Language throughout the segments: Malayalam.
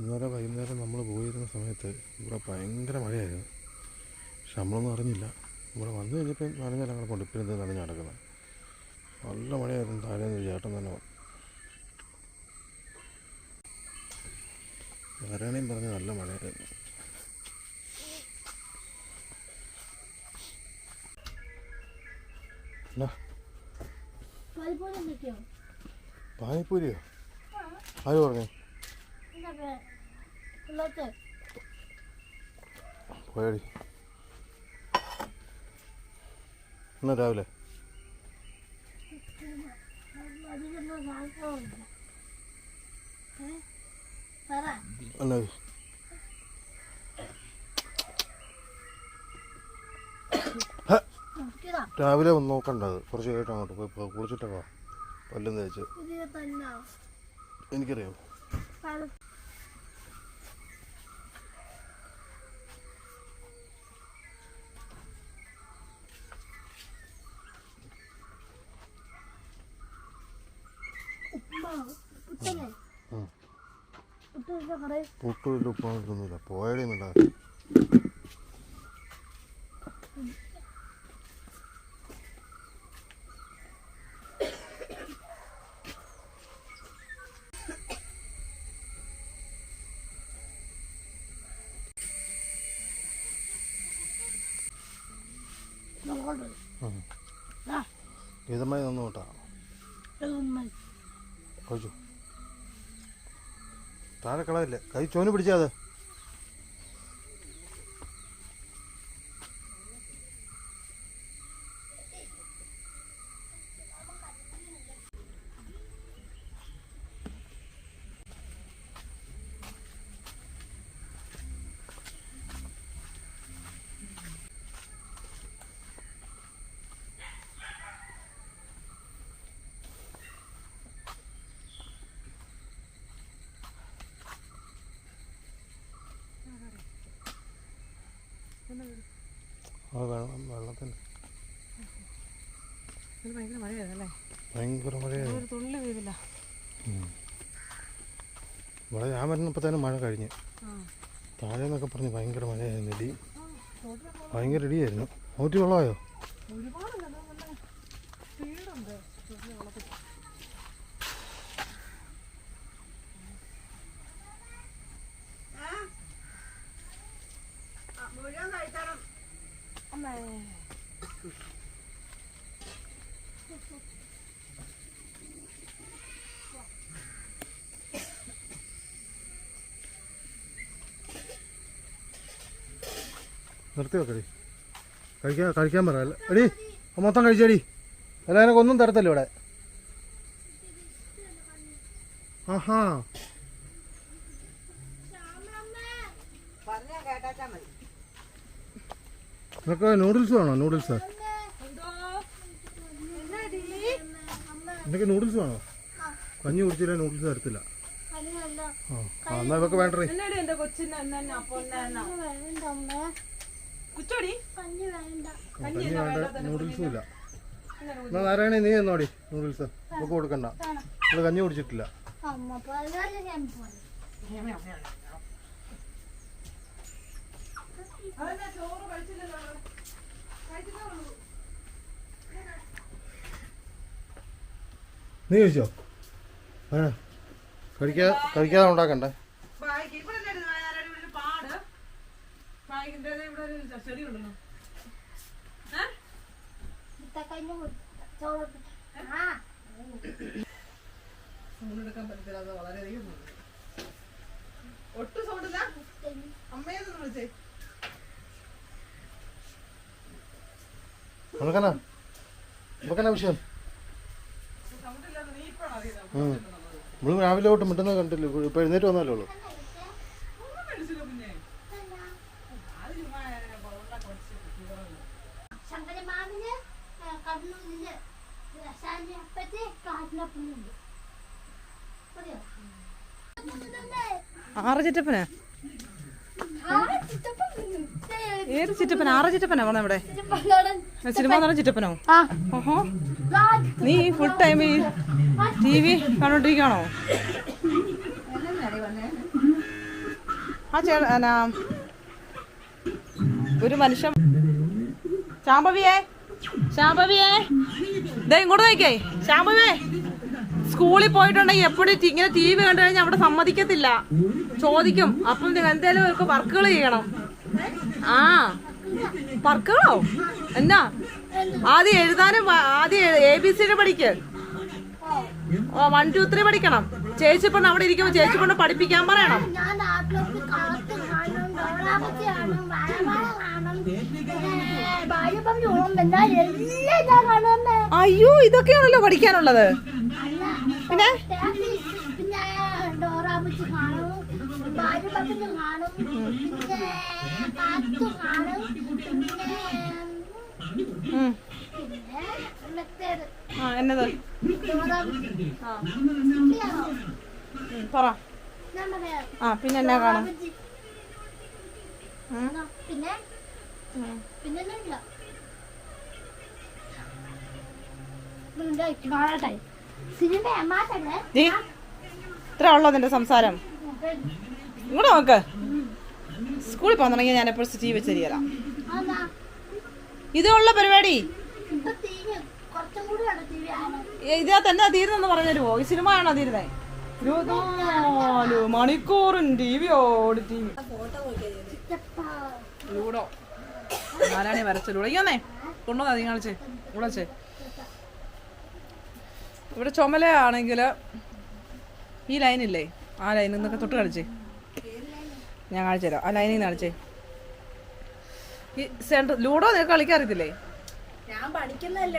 ഇന്നലെ വൈകുന്നേരം നമ്മൾ പോയിരുന്ന സമയത്ത് ഇവിടെ ഭയങ്കര മഴയായിരുന്നു. പക്ഷെ നമ്മളൊന്നും അറിഞ്ഞില്ല. ഇവിടെ വന്നു കഴിഞ്ഞപ്പോൾ നനഞ്ഞാൽ ഞങ്ങൾ കൊണ്ട് ഇപ്പം എന്ത് നനഞ്ഞ് നടക്കുന്നത് നല്ല മഴയായിരുന്നു. താഴേന്ന് ചേട്ടൻ തന്നെ വരാനേയും പറഞ്ഞ് നല്ല മഴയായിരുന്നു. പാനിപ്പൂരിയോ? ആര് പറഞ്ഞു? പോയടി. എന്നാ രാവിലെ. എന്നാ രാവിലെ ഒന്ന് നോക്കണ്ടത് കുറച്ച് കഴിഞ്ഞിട്ട് അങ്ങോട്ട് പോയി പോ- കുളിച്ചിട്ടൊക്കെ വാ. പല്ലും തേച്ച്. എനിക്കറിയാം. നോക്കട്ടെ ഉം. ആ ഗീതമായി നന്നു കേട്ടാ. കഴിച്ചു? താഴെ കളയില്ല കൈ ചോന് പിടിച്ചാത് ആ വെള്ളം വെള്ളത്തിന് ഇത് ഭയങ്കര മഴയായിരുന്നല്ലേ ഭയങ്കര മഴയായിരുന്നു. ഒരു തുള്ളി ഇവിടെ ഞാൻ വരുന്നപ്പോഴത്തേനും തന്നെ മഴ കഴിഞ്ഞ്. താഴെന്നൊക്കെ താഴെ എന്നൊക്കെ പറഞ്ഞ് ഭയങ്കര മഴയായിരുന്നു ഇടി. ഭയങ്കര ഇടിയായിരുന്നു. ഊറ്റി വെള്ളമായോ? തുള്ളി വെള്ളത്തിൽ. അമ്മേ. നിർത്തി വെക്കടി. കഴിക്കാൻ കഴിക്കാൻ പറ. അല്ല എടി മൊത്തം കഴിച്ചടി. എല്ലാവരും ഒന്നും തരത്തല്ലോ ഇവിടെ. ആഹാ. നിനക്ക് നൂഡിൽസ് വേണോ? നൂഡിൽസ്. നിനക്ക് നൂഡിൽസ് വേണോ? കഞ്ഞി കുടിച്ചില്ല നൂഡിൽസ് തരത്തില്ല. ആ എന്നാ ഇവക്ക് വേണ്ടേ കൊച്ചിന് പൊന്നാ വേണ്ട. കഞ്ഞി നൂഡിൽസും ഇല്ല. എന്നാ നാരായണി നീ എന്നോടി നൂഡിൽസ് നമുക്ക് കൊടുക്കണ്ട. നമ്മൾ കഞ്ഞി കുടിച്ചിട്ടില്ല. നീ ചോദിച്ചോ വേണേ കഴിക്കാ കഴിക്കാതെ ഉണ്ടാക്കണ്ടേ ബാഗ് ഇവിടെ അല്ലേ വയനാട് ഇവിടെ ഒരു പാട് ബാഗിന്റെ ഇവിടെ ഒരു ചെടി ഉണ്ടല്ലോ ഏഹ് കഞ്ഞി ചോറ് ആ സൗണ്ട് എടുക്കാൻ പറ്റത്തില്ല അത് വളരെയധികം. ഒട്ടും സൗണ്ടില്ല അമ്മയെന്ന് വിളിച്ചേ. നമുക്കെന്നാ നമുക്കെന്നാ വിഷയം? സൗണ്ടില്ലാതെ നീ ഇപ്പോഴാണ് അറിയുന്നത്. ഉം. രാവിലെ തൊട്ട് മിട്ടുന്നത് കണ്ടില്ല? ഇപ്പൊ- ഇപ്പൊ എഴുന്നേറ്റ് വന്നാലേ ഉള്ളൂ ഒന്നും മേടിച്ചില്ല പിന്നെ അത് ചുമ്മാ വെള്ളം കുറച്ച് കുടിക്കുന്നത്. ശങ്കരമാവിന് കണ്ണൂരിൽ രസായന അപ്പത്തെ കാട്ടിനപ്പനുണ്ട് അറിയോ ആറ് ചിറ്റപ്പനാ? ഏത് ചിറ്റപ്പന? ആറ് ചിറ്റപ്പനാ പറഞ്ഞ ഇവിടെ? സിനിമ നടൻ ചിറ്റപ്പനോ? ഓഹോ. നീ ഫുൾ ടൈം ഈ ടി വി കണ്ടോണ്ടിരിക്കുകയാണോ ആ ചേ ഒരു മനുഷ്യൻ ശാംഭവിയേ? ശാംഭവിയേ? ദേ ഇങ്ങോട്ട് നോക്കിയേ. ശാംഭവിയേ? സ്കൂളിൽ പോയിട്ടുണ്ടെങ്കിൽ എപ്പോഴും ഇങ്ങനെ ടി വി കണ്ടു കഴിഞ്ഞാൽ അവിടെ സമ്മതിക്കത്തില്ല. ചോദിക്കും. അപ്പം നിങ്ങൾ എന്തേലും വർക്കുകൾ ചെയ്യണം. ആ വർക്കുകളോ? എന്നാ? ആദ്യം എഴുതാനും ആദ്യം എ ബി സിയുടെ പഠിക്ക്. ഓ വൺ ടു ത്രീ പഠിക്കണം. ചേച്ചി പെണ്ണ് അവിടെ ഇരിക്കുമ്പോൾ ചേച്ചി പെണ്ണ് പഠിപ്പിക്കാൻ പറയണം. അയ്യോ ഇതൊക്കെയാണല്ലോ പഠിക്കാനുള്ളത്. പിന്നെ? ആ എന്നത്? പറ. ആ പിന്നെ എന്നാ കാണും? പിന്നെ പിന്നെ കാണട്ടെ ഇത്ര ഉള്ളോ നിന്റെ സംസാരം? ഇങ്ങോട്ട് നോക്ക്. സ്കൂളിൽ പോകാൻ തുടങ്ങിയ ഞാൻ എപ്പോഴും സ്റ്റീവ് വെച്ച് തരികയില്ല അതാ ഇതുള്ള പരിപാടി. ഇതാ തന്നെ ഇതിനകത്ത് എന്നാ തീരുന്നെന്ന് പറഞ്ഞു തരുമോ ഈ സിനിമ ആണോ തീരുന്നേ? ഇരുപത്തിനാല് മണിക്കൂറും ടി വി ഓടി ടി വി. ലൂഡോ. നാലാണി വരച്ച ലൂഡോ. ഇങ്ങനെ കൊണ്ടുവന്നാ നീ കാണിച്ചേ. ഇവിടെ ഇവിടെ ചുമലയാണെങ്കിൽ ഈ ലൈനില്ലേ ആ ലൈനിൽ നിന്നൊക്കെ തൊട്ട് കളിച്ചേ ഞാൻ കാണിച്ചു തരാം. ആ ലൈനിൽ നിന്ന് കളിച്ചേ ഈ സെൻട്രൽ ലൂഡോ നിനക്ക്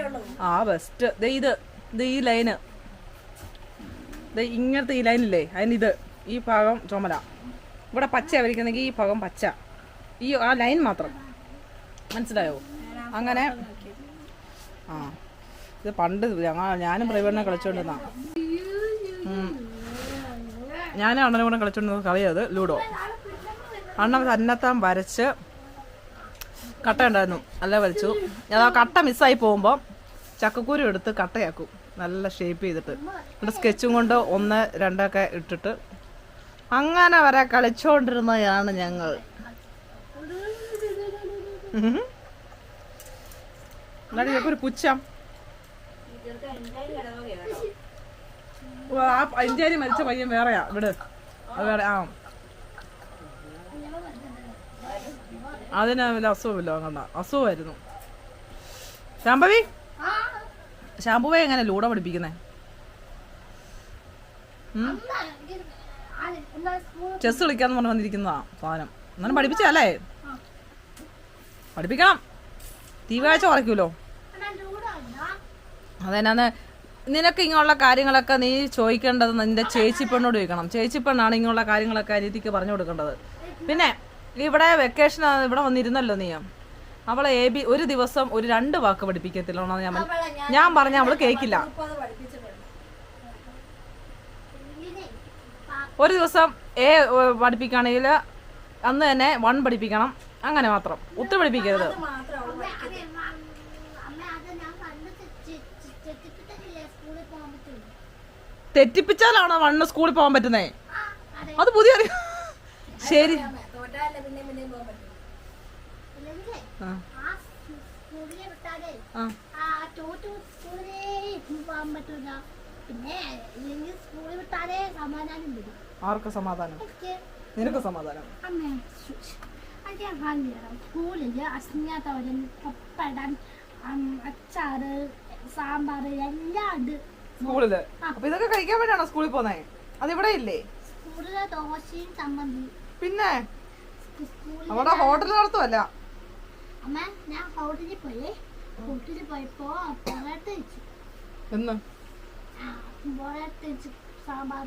ഉള്ളൂ. ആ ബെസ്റ്റ് ദേ ഇത്. ഇത് ഈ ലൈന് ദേ ഇങ്ങനത്തെ ഈ ലൈനില്ലേ അതിന് ഇത്. ഈ ഭാഗം ചുമല. ഇവിടെ പച്ച വരയ്ക്കുന്നെങ്കിൽ ഈ ഭാഗം പച്ച. ഈ ആ ലൈൻ മാത്രം. മനസ്സിലായോ? അങ്ങനെ. ആ. ഇത് പണ്ട് ഞാനും പ്രവീണിനെ കളിച്ചോണ്ടിരുന്ന. ഞാനും അണ്ണനും കൂടെ കളിച്ചോണ്ടിരുന്ന കളിയത് ലൂഡോ. അണ്ണൻ തന്നെത്താൻ വരച്ച് കട്ട ഉണ്ടായിരുന്നു. നല്ല വലിച്ചു ആ കട്ട മിസ്സായി പോകുമ്പോൾ ചക്കക്കൂരും എടുത്ത് കട്ടയാക്കും. നല്ല ഷേപ്പ് ചെയ്തിട്ട്. എന്നിട്ട് സ്കെച്ചും കൊണ്ട് ഒന്ന് രണ്ടൊക്കെ ഇട്ടിട്ട് അങ്ങനെ വരെ കളിച്ചോണ്ടിരുന്നതാണ് ഞങ്ങൾ. എന്നാലും ഞങ്ങൾക്കൊരു പുച്ഛം. ആ ഇഞ്ചേരി മരിച്ച പയ്യൻ വേറെയാ ഇവിടെ. വേറെ ആ. അതിന് വല്ല അസുഖമില്ല കണ്ട അസുഖമായിരുന്നു. ശാംഭവി? ശാംഭുവെ എങ്ങനെ ലൂടെ പഠിപ്പിക്കുന്നേ? ചെസ് കളിക്കാന്ന് പറഞ്ഞു വന്നിരിക്കുന്നതാ സാധനം. എന്നാലും പഠിപ്പിച്ചല്ലേ പഠിപ്പിക്കണം. തീവാഴ്ച കുറയ്ക്കൂലോ അതെന്നാന്ന് നിനക്ക് ഇങ്ങനെയുള്ള കാര്യങ്ങളൊക്കെ നീ ചോദിക്കേണ്ടത് നിന്റെ ചേച്ചിപ്പെണ്ണോട് ചോദിക്കണം. ചേച്ചിപ്പെണ്ണാണ് ഇങ്ങനെയുള്ള കാര്യങ്ങളൊക്കെ അനീതിക്ക് പറഞ്ഞു കൊടുക്കേണ്ടത്. പിന്നെ ഇവിടെ വെക്കേഷൻ ഇവിടെ വന്നിരുന്നല്ലോ നീ. അവളെ എ ബി ഒരു ദിവസം ഒരു രണ്ട് വാക്ക് പഠിപ്പിക്കത്തില്ല എന്നാണ് ഞാൻ ഞാൻ പറഞ്ഞ അവൾ കേക്കില്ല. ഒരു ദിവസം എ പഠിപ്പിക്കുകയാണെങ്കിൽ അന്ന് തന്നെ വൺ പഠിപ്പിക്കണം. അങ്ങനെ മാത്രം. ഒത്തിരി പഠിപ്പിക്കരുത് അമ്മ അത് അമ്മ അമ്മ അത് ഞാൻ കണ്ട് തെറ്റിപ്പിട്ടില്ലേ സ്കൂളിൽ പോകാൻ പറ്റും തെറ്റിപ്പിച്ചാലാണോ വണ്ണ സ്കൂളിൽ പോകാൻ പറ്റുന്നേ? അതെ പുതിയ അറിയാം ശരി. ആർക്ക് സമാധാനം? നിനക്ക് സമാധാനം? സ്കൂളിൽ അച്ചാറ് സാമ്പാർ എല്ലാം ഉണ്ട് സ്കൂളിൽ. അപ്പൊ ഇതൊക്കെ കഴിക്കാൻ വേണ്ടിയാണോ സ്കൂളിൽ പോന്നേ? അതിവിടെ ഇല്ലേ? സ്കൂളിലെ ദോശയും ചമ്മന്തി പിന്നെ? അവിടെ ഹോട്ടൽ നടത്തുമല്ല അമ്മ ഞാൻ ഹോട്ടലിൽ പോയി. ഹോട്ടലിൽ പോയപ്പോ പൊറോട്ട വെച്ചു. എന്ന്? ആ പൊറോട്ട വെച്ചു സാമ്പാർ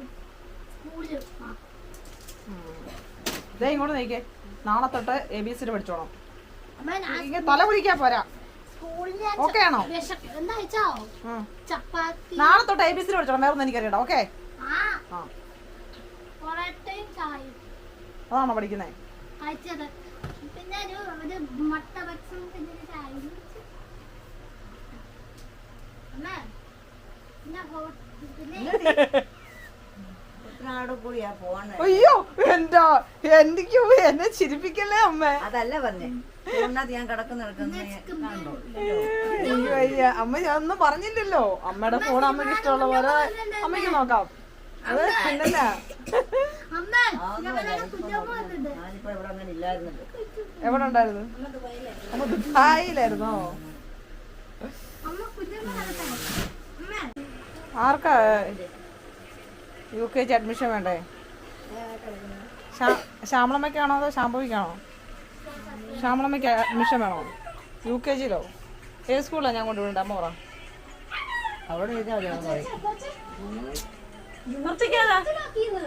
സ്കൂളിൽ ആ ഇതേ ഇങ്ങോട്ട് നോക്കിയേ നാളെ തൊട്ട് എ ബി സി പഠിച്ചോണം തല കുടിക്കാ പോരാ. ഓക്കെ ആണോ? നാളെ തൊട്ട് എ ബി സി പഠിച്ചോണം. വേറൊന്നും എനിക്കറിയണ്ട. ഓക്കെ അതാണോ പഠിക്കുന്നേ? പിന്നെ കൂടിയാ പോണേ. അയ്യോ എന്താ? എനിക്ക് എന്നെ ചിരിപ്പിക്കല്ലേ അമ്മ? അതല്ല പറഞ്ഞേ. ഞാൻ കിടക്കുന്ന അയ്യോ അയ്യ അമ്മ ഞാൻ ഒന്നും പറഞ്ഞില്ലല്ലോ. അമ്മയുടെ ഫോൺ അമ്മയ്ക്ക് ഇഷ്ടമുള്ള പോലെ അമ്മയ്ക്ക് നോക്കാം. അത് പിന്നല്ല? എവിടെ ഉണ്ടായിരുന്നു? ദുബായിലായിരുന്നോ? അമ്മ. ആർക്കാ? യു കെ ജി അഡ്മിഷൻ വേണ്ടേ? ശ്യാ- ശ്യാമളമ്മയ്ക്കാണോ അതോ ശാംഭവിക്കാണോ? ശ്യാമളമ്മയ്ക്ക് അഡ്മിഷൻ വേണോ? യു കെ ജിയിലോ? ഏത് സ്കൂളിലാണ് ഞാൻ കൊണ്ടുവിടേണ്ട അമ്മ പറ. അവിടെ ചോദിച്ചാൽ മതി അവൻ പറയും നിർത്തിക്കാതാ നിർത്തലാക്കിയത്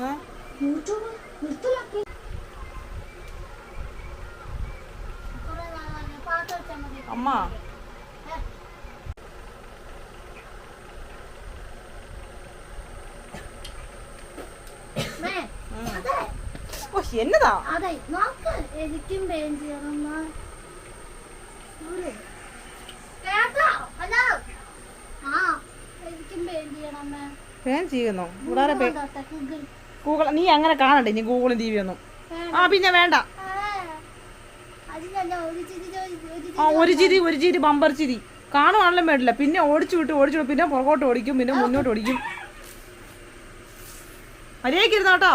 ഏ? യൂട്യൂബ് നിർത്തലാക്കി കുറെ നാളായി പാട്ട് വെച്ചാൽ മതി അമ്മ അമ്മേ, അതെ ഓ എന്നതാ? അതെ നോക്ക്. എനിക്കും ചെയ്യണം പേൻ ചെയ്യുന്നു? കൂടാതെ ഗൂഗിൾ. നീ അങ്ങനെ കാണണ്ടേ? ഇനി ഗൂഗിളും ടി വി ഒന്നും ആ പിന്നെ വേണ്ട. ആ, ഒരു ചിരി ഒരു ചിരി ബമ്പർ ചിരി കാണുവാണല്ലോ വേണ്ടില്ല പിന്നെ ഓടിച്ചു വിട്ട് ഓടിച്ചു വിട്ട് പിന്നെ പുറകോട്ട് ഓടിക്കും പിന്നെ മുന്നോട്ട് ഓടിക്കും. മര്യാദക്കിരുന്നോ കേട്ടോ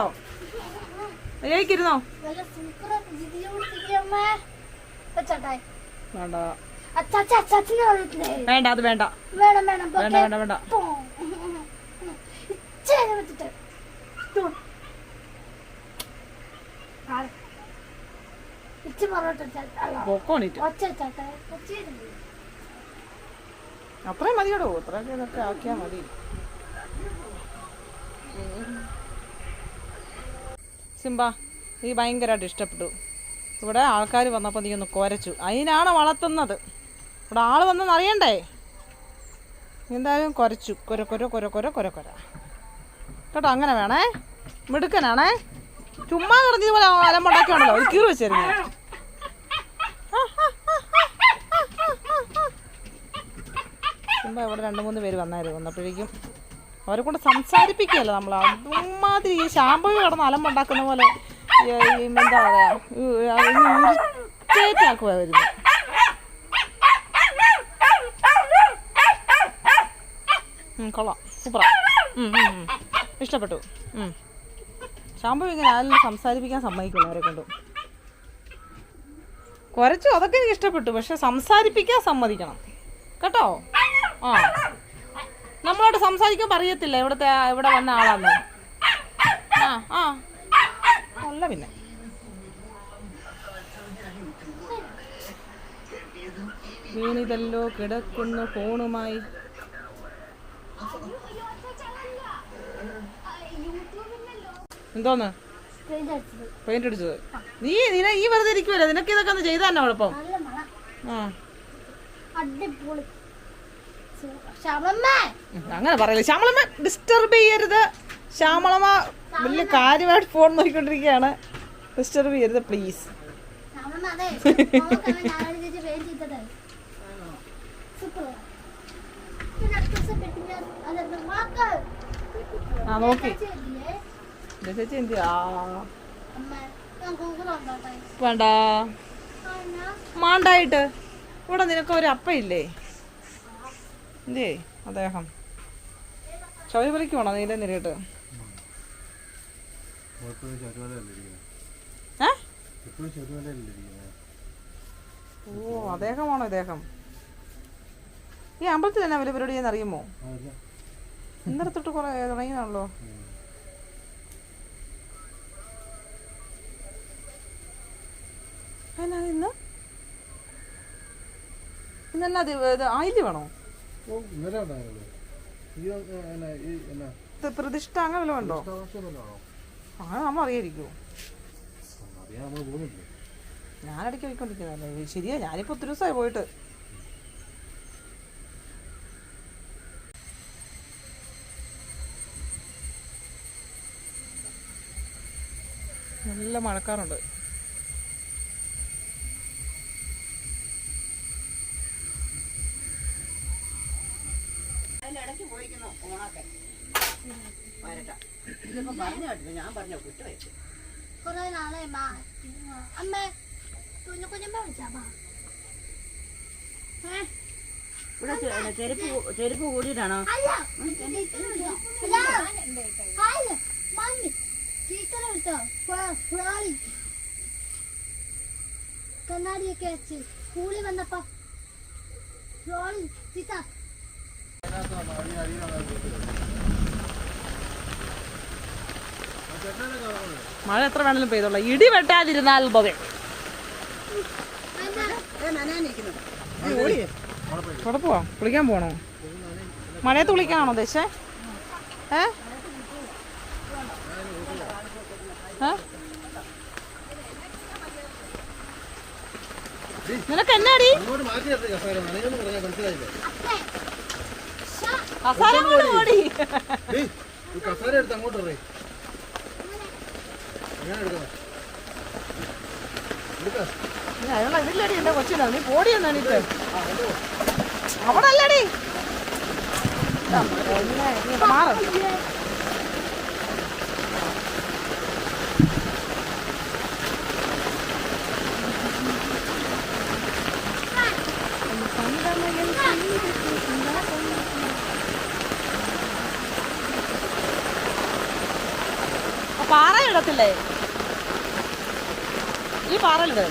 വെച്ചോട്ടെ വേണ്ട. വേണ്ട അത് വേണ്ട. വേണം വേണം. വേണ്ട വേണ്ട വേണ്ട. അത്രയും മതിയോടോ. അത്രയൊക്കെ ഇതൊക്കെ ആക്കിയാ മതി. സിംബ നീ ഭയങ്കരമായിട്ട് ഇഷ്ടപ്പെട്ടു. ഇവിടെ ആൾക്കാർ വന്നപ്പോൾ നീ ഒന്ന് കുരച്ചു. അതിനാണ് വളർത്തുന്നത്. ഇവിടെ ആൾ വന്നെന്ന് അറിയണ്ടേ? എന്തായാലും കുരച്ചു. കുര കുര കുര കുര കുര കുര. കേട്ടോ അങ്ങനെ വേണേ. മിടുക്കനാണേ. ചുമ്മാ കിടന്ന് ഇതുപോലെ അലമ്പുണ്ടാക്കിയാണല്ലോ ഒരു കീറ് ചുമ്മാ ഇവിടെ രണ്ടു മൂന്ന് പേര് വന്നായിരുന്നു. വന്നപ്പോഴേക്കും അവരെ കൊണ്ട് സംസാരിപ്പിക്കുകയല്ല നമ്മൾ അതുമാതിരി ഈ ശാമ്പു കിടന്ന് അലമ്പുണ്ടാക്കുന്ന പോലെ എന്താ പറയാ ഇറിറ്റേറ്റാക്കുക വരുന്നു ഉം, കൊള്ളാം. സൂപ്പറാ. ഇഷ്ടപ്പെട്ടു. ശാമ്പു ഇങ്ങനെ ആരും സംസാരിപ്പിക്കാൻ സമ്മതിക്കില്ല അവരെ കൊണ്ട്. കുറച്ചു അതൊക്കെ എനിക്ക് ഇഷ്ടപ്പെട്ടു പക്ഷെ സംസാരിപ്പിക്കാൻ സമ്മതിക്കണം. കേട്ടോ? ആ. നമ്മളോട് സംസാരിക്കാൻ പറയത്തില്ല. ഇവിടുത്തെ ഇവിടെ വന്ന ആളാന്ന്. ആ ആ. അല്ല പിന്നെ. വീണിതല്ലോ കിടക്കുന്നു ഫോണുമായി. എന്തോന്ന്? പെയിന്റ് അടിച്ചത്. നീ നിന ഈ വെറുതെ ഇരിക്കുമല്ലോ നിനക്ക് ഇതൊക്കെ ഒന്ന് ചെയ്താന്നോ കുഴപ്പം? ആ. അടിപൊളി. അങ്ങനെ പറയല്ലേ. ശ്യാമളമ്മ ഡിസ്റ്റർബ് ചെയ്യരുത്. ശ്യാമളമ്മ വലിയ കാര്യമായിട്ട് ഫോൺ നോക്കിക്കൊണ്ടിരിക്കുകയാണ്. ഡിസ്റ്റർബ് ചെയ്യരുത് പ്ലീസ് ആ നോക്കി? ചേച്ചി എന്ത് വേണ്ട. മാണ്ടായിട്ട്. ഇവിടെ നിനക്ക് ഒരു അപ്പ ഇല്ലേ എന്തേ അദ്ദേഹം? ശബരിമലയ്ക്ക് പോണോ നീല നിരയിട്ട്? ഓ അദ്ദേഹമാണോ ഇദ്ദേഹം? ഈ അമ്പലത്തിൽ തന്നെ വലിയ പരിപാടി അറിയുമോ? ഇന്നടത്തോട്ട് ഇന്നലെ തൊട്ട് കുറെ തുടങ്ങിയതാണല്ലോ. എന്നാ ഇന്ന്? ഇന്നെന്നാ ആയില്യം വേണോ പ്രതിഷ്ഠ അങ്ങനെ വല്ലതും ഉണ്ടോ? അങ്ങനെ നമ്മൾ അറിയായിരിക്കുമോ ഞാനിടയ്ക്ക് പോയിക്കൊണ്ടിരിക്കുന്നതല്ലേ? ശരിയാ ഞാനിപ്പോൾ ഒത്തിരി ദിവസമായി പോയിട്ട്. നല്ല മഴക്കാറുണ്ട്. അതിന്റെ ഇടയ്ക്ക് പോയിക്കുന്നു ഓണൊക്കെ വരട്ടെ. ഇതിപ്പോ പറഞ്ഞു കേട്ടില്ല ഞാൻ പറഞ്ഞ കുറ്റമായി കുറെ നാളെ അമ്മ കുഞ്ഞു കുഞ്ഞമ്മ വിളിച്ചാ ഇവിടെ ചെരുപ്പ് ചെരുപ്പ് കൂടിയിട്ടാണോ? ടീച്ചറെ ഫ്ലോളി കണ്ണാടിയൊക്കെ വെച്ച് സ്കൂളിൽ വന്നപ്പോ. ടീച്ചർ മഴ എത്ര വേണമെങ്കിലും പെയ്തോളാം. ഇടി വെട്ടാതിരുന്നാൽ ഉപവേ. പോവാം കുളിക്കാൻ പോണോ? മഴയത്ത് കുളിക്കാണോ ദേശേ ഏ? നിനക്ക് എന്നാടി? കസാര എടുത്ത് അങ്ങോട്ട് ഇറേ എങ്ങനെ എടുക്കണം. എടുക്ക. അയാളെ ഇതില്ലടി എന്റെ കൊച്ചിനാ. നീ പോടിയെന്ന് ഇത് അവിടെ അല്ലടി മാറും. ആ. പാറ ഈ പാറല്ലേ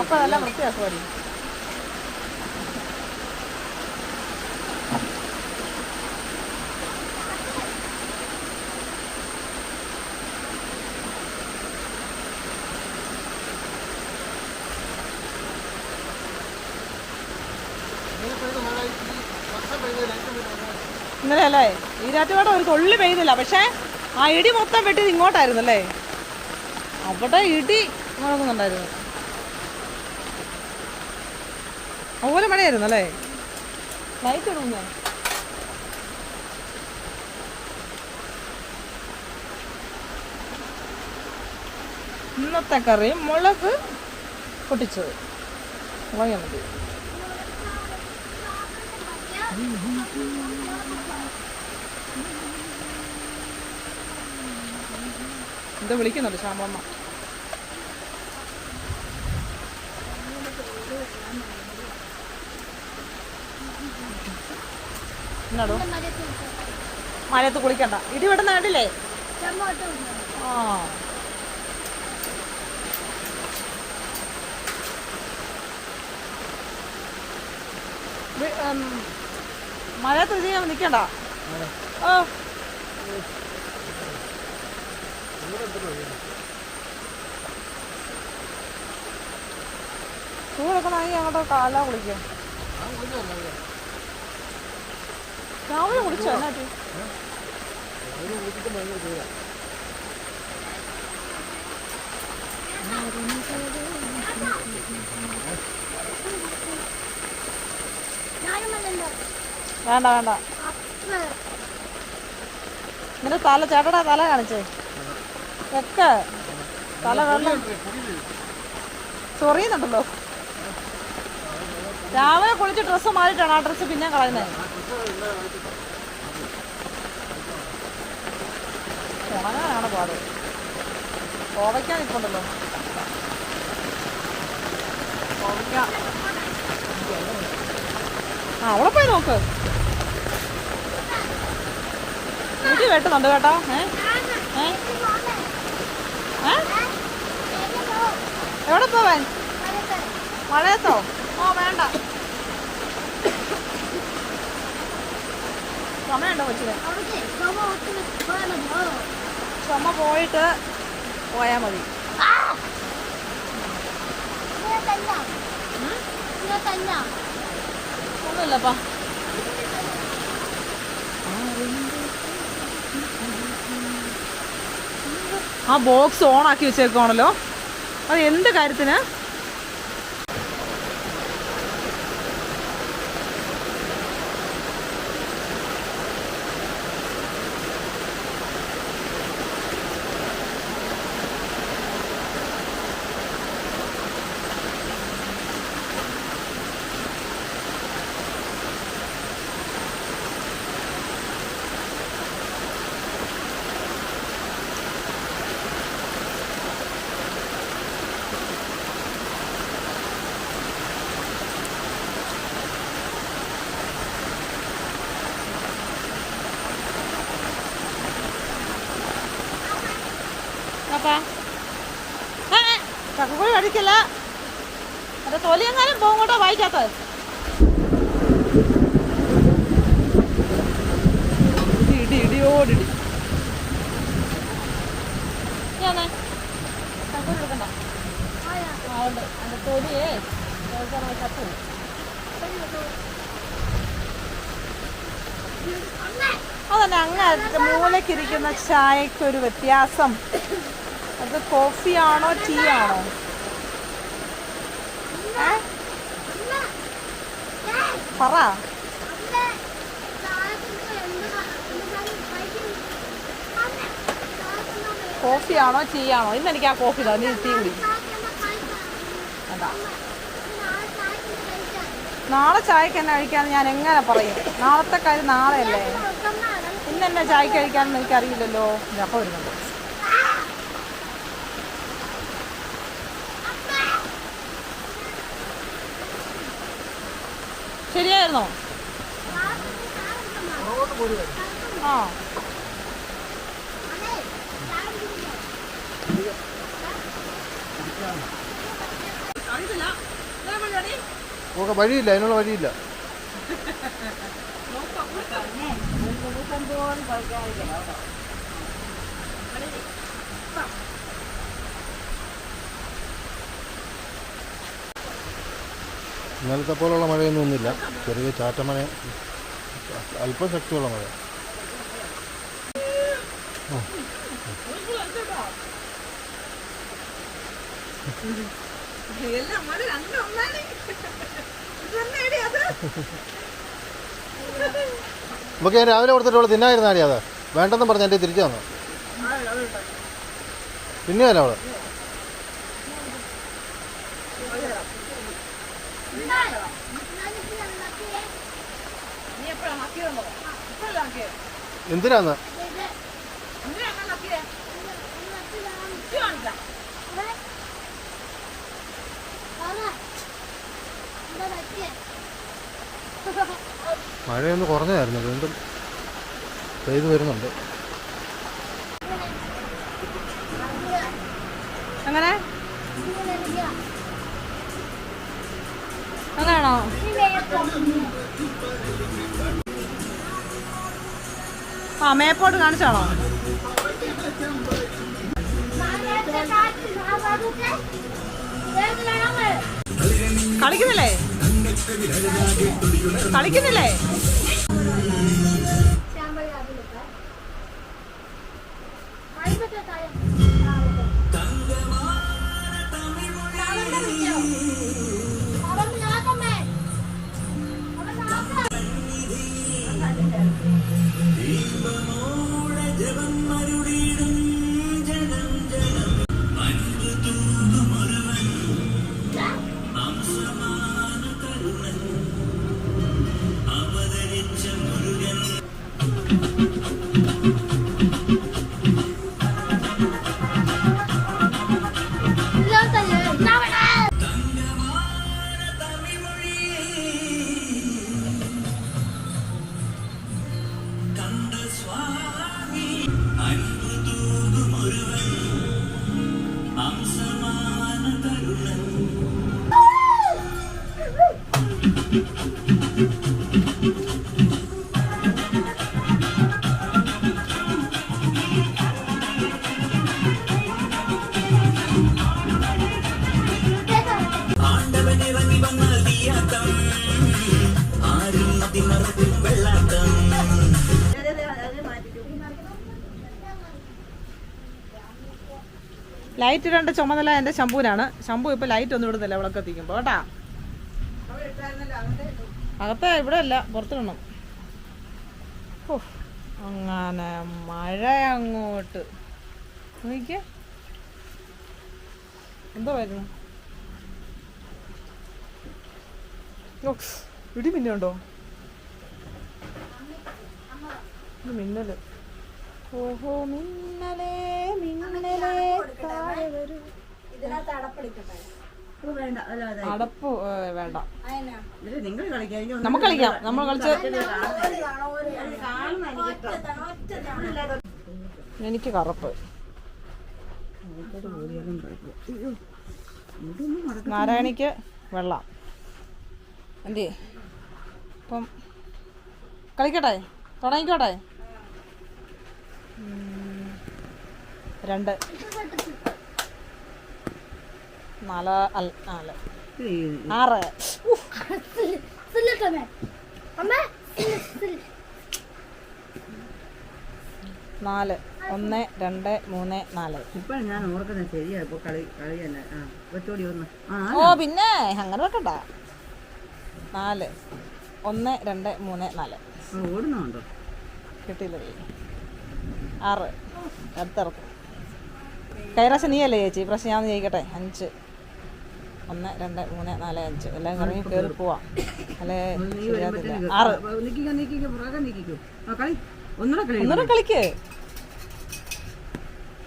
അപ്പൊ നല്ല വൃത്തിയാക്കുവാടി. ഇന്നലെ അല്ലേ ഈരാറ്റുപാട ഒരു തൊള്ളി പെയ്തില്ല. പക്ഷേ ആ ഇടി മൊത്തം വെട്ടി ഇങ്ങോട്ടായിരുന്നു അല്ലേ അവിടെ ഇടി മുഴങ്ങുന്നുണ്ടായിരുന്നു അതുപോലെ മഴയായിരുന്നു അല്ലേ ലൈറ്റ് ഇടുന്നു. ഇന്നത്തെ കറി മുളക് പൊട്ടിച്ചത്. വാങ്ങിയാൽ മതി എന്താ വിളിക്കുന്നുണ്ട് ശ്യാമമ്മ എന്നാടോ? കുളിക്കണ്ട. ഇത് ഇവിടെ നാട്ടില്ലേ ആ. വി- ഇത് ചെയ്യാൻ നിൽക്കണ്ട ഓ ചൂടൊക്കെ വാങ്ങി അങ്ങോട്ട് കാല കുളിക്കും രാവിലെ കുളിച്ചോ? എന്നാറ്റി ഞാനും വന്നിട്ടുണ്ടോ. വേണ്ട വേണ്ട. നിന്റെ തല ചേട്ടടാ തല കാണിച്ചേ. ഒക്കെ. തല വെള്ളം. ചൊറിയുന്നുണ്ടല്ലോ. രാവിലെ കുളിച്ച് ഡ്രസ്സ് മാറിയിട്ടാണ് ആ ഡ്രസ്സ് പിന്നെ കളയുന്നത് ഉണങ്ങാനാണ് പാട്. കോവയ്ക്കാൻ നിൽപ്പുണ്ടല്ലോ കോവയ്ക്ക. ആ അവിടെ പോയി നോക്ക്. മുടി വെട്ടുന്നുണ്ട് കേട്ടോ. ഏ? എവിടെ പോവാൻ? മഴയത്തോ? ഓ വേണ്ട. ചുമയുണ്ടോ കൊച്ചിന്? ചുമ പോയിട്ട് പോയാൽ മതി. ഒന്നുമില്ലപ്പാ. ആ ബോക്സ് ഓൺ ആക്കി വെച്ചേക്കുവാണല്ലോ. അത് എന്ത് കാര്യത്തിന് പാപ്പാ ഏ, ഏ, ചക്കക്കുഴി കഴിക്കില്ല അത് കേട്ടോ വായിക്കാത്തത്. ഇടി ഇടിയോടിടി അതന്നെ അങ്ങ് മൂലക്കിരിക്കുന്ന ചായക്കൊരു വ്യത്യാസം. അത് കോഫിയാണോ ടീ ആണോ പറ. കോഫിയാണോ ടീ ആണോ ഇന്ന് എനിക്ക് ആ കോഫി തന്നെ നീ ടീ കുടി. നാളെ ചായക്ക് എന്നെ കഴിക്കാന്ന് ഞാൻ എങ്ങനെ പറയും? നാളത്തെ കാര്യം നാളെയല്ലേ? ഇന്ന് എന്നെ ചായക്ക് കഴിക്കാമെന്ന് എനിക്കറിയില്ലല്ലോ ഞാൻ വരുന്നുണ്ട്. ശരിയായിരുന്നോ? ആ. നമുക്ക് വഴിയില്ല അതിനുള്ള വഴിയില്ല. ഇന്നലത്തെ പോലുള്ള മഴയൊന്നും ഒന്നുമില്ല ചെറിയ ചാറ്റമഴ അല്പം ശക്തിയുള്ള മഴ. നമുക്ക് ഞാൻ രാവിലെ കൊടുത്തിട്ടുള്ള തിന്നായിരുന്നാടി അത്? വേണ്ടെന്ന് പറഞ്ഞ എന്റെ തിരിച്ചു തന്നു. പിന്നെയല്ല അവൾ നീ എന്തിനാന്ന്? മഴയൊന്ന് കുറഞ്ഞായിരുന്നു വീണ്ടും പെയ്തു വരുന്നുണ്ട്. അങ്ങനെ? അങ്ങനെയാണോ? ആ മേപ്പോട്ട് കാണിച്ചാണോ കളിക്കുന്നില്ലേ? കളിക്കുന്നില്ലേ? ലൈറ്റ് ഇടേണ്ട ചുമതല എന്റെ ശംഭുവിനാണ്. ശംഭു ഇപ്പൊ ലൈറ്റ് ഒന്നും ഇടുന്നില്ല വിളക്ക് എത്തിക്കുമ്പോ. കേട്ടാ? അകത്തെ ഇവിടെ അല്ല പുറത്തിടണം. അങ്ങനെ മഴ അങ്ങോട്ട്. നോക്കിക്കേ. എന്തോ വരുന്നു? ഇടി മിന്നുണ്ടോ ഇത് മിന്നൽ. ഓഹോ മിന്നലേ. അടപ്പ് വേണ്ട. നമുക്ക് കളിക്കാം. നമ്മൾ കളിച്ച് എനിക്ക് കറുപ്പ്. നാരായണിക്ക് വെള്ളം. എന്തി അപ്പം കളിക്കട്ടെ? തുടങ്ങിക്കോട്ടെ? രണ്ട്. നാല് നാല്. ആറ്. നാല്. ഒന്ന് രണ്ട് മൂന്ന് നാല്. ഇപ്പൊ ഞാൻ ഓർക്കുന്നത് ശരിയാ ഇപ്പൊ കളി കളി തന്നെ. ആ വെച്ചോടി ഒന്ന്. ഓ പിന്നെ അങ്ങനെ വെക്കണ്ട. നാല്. ഒന്ന് രണ്ട് മൂന്ന് നാല്. ഓടുന്നുണ്ടോ? കിട്ടിയില്ല? ആറ്. അടുത്തിറക്കും. കൈറാശം നീയല്ലേ ചേച്ചി? പ്രശ്നം ഞാൻ ജയിക്കട്ടെ. അഞ്ച്. ഒന്ന് രണ്ട് മൂന്ന് നാല് അഞ്ച്. എല്ലാം കറങ്ങി കയറി പോവാം. അല്ലേ? ശരിയാകത്തില്ല. ആറ്. ഒന്നുകൂടെ കളി. ഒന്നുകൂടെ കളിക്ക്.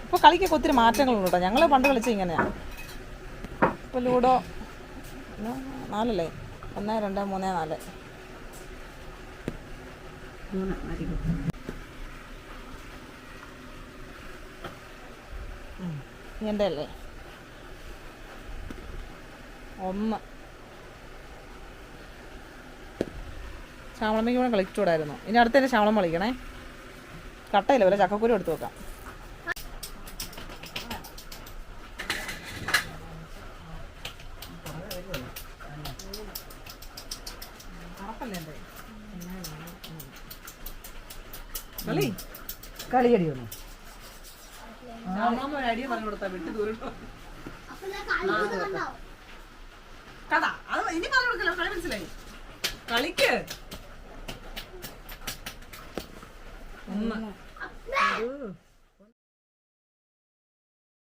ഇപ്പൊ കളിക്കൊക്കെ ഒത്തിരി മാറ്റങ്ങളുണ്ട് കേട്ടോ. ഞങ്ങൾ പണ്ട് കളിച്ച ഇങ്ങനെയാ. ഇപ്പൊ ലൂഡോ. നാലല്ലേ? ഒന്ന് രണ്ട് മൂന്ന് നാല്. എന്റെ അല്ലേ ഒന്ന് ശ്യാമളമ്മയ്ക്ക് കൂടെ കളിച്ചുകൂടായിരുന്നു ഇനി അടുത്തന്നെ ശ്യാമളം കളിക്കണേ. കട്ടയില്ല വല്ല? ചക്കക്കുരു എടുത്തു വെക്കാം. കളി. കളി കളി ഒന്ന് ദൂരം